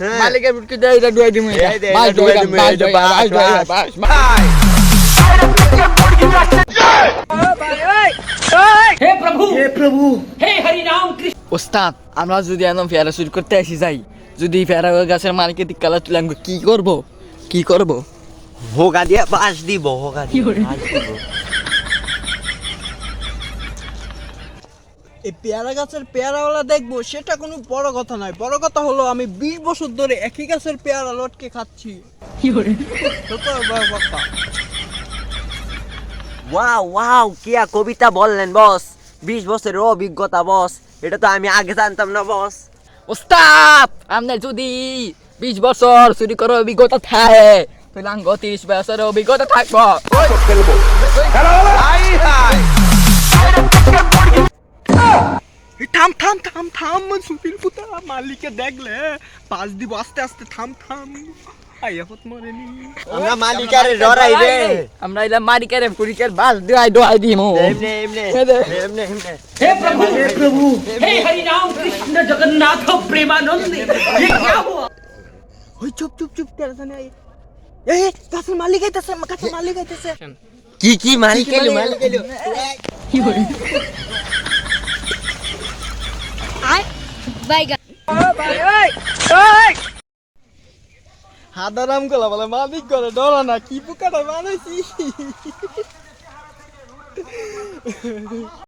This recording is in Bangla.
হ্যাঁ। বুটকি দে এটা দুয়াই দিমু বাস দুয়াই দিমু এটা বাস বাস বাস। হে প্রভু হে প্রভু। হে হরি নাম কৃষ্ণ। ওস্তাদ আমরা যদি এমন ফেরা শুরু করতে আসি যাই। যদি ফেরা গাছের মালিকে দিকালা আনব কি করব? কি করব? হোগা দিয়ে বাস দিব হোগা দিয়ে এই পেয়ারা গাছের পেয়ারাওয়ালা দেখব সেটা কোনো বড় কথা নয়। বড় কথা হলো আমি বিশ বছর ধরে একই গাছের পেয়ারা লটকে খাচ্ছি। তো ওয়াও ওয়াও কিয়া কবিতা বললেন বস। বিশ বছরের অভিজ্ঞতা বস। এটা তো আমি আগে জানতাম না বস। ওস্তাদ আপনার যদি বিশ বছর চুরি করার অভিজ্ঞতা থাকে তাহলে আঙ্গ তিরিশ বছরের অভিজ্ঞতা থাকব। এই থাম থাম থাম থাম সুতির পুতা মালিকে দেখলে পাঁচ দিব আস্তে আস্তে থাম থাম আইয়াফত মরেনি আমরা মালিকারে ডরাই রে আমরা এলাম মালিকের পুরিকের বাস দোয়াই দোয়াই দিমু এমনে এমনে এ দে। এমনে এমনে हे प्रभु हे प्रभु हे हरि राम कृष्ण जगन्नाथ प्रेमानंद ये क्या हुआ ওই চুপ চুপ চুপ টেনশনে আই এই এই, গাছের মালিক আইতাছে গাছের মালিক আইতাছে কি কি মালিক এলো মালিক এলো বাইগা হাদারাম গলা বলে মালিক করে ডরা না কি পোকাটা বানাইছি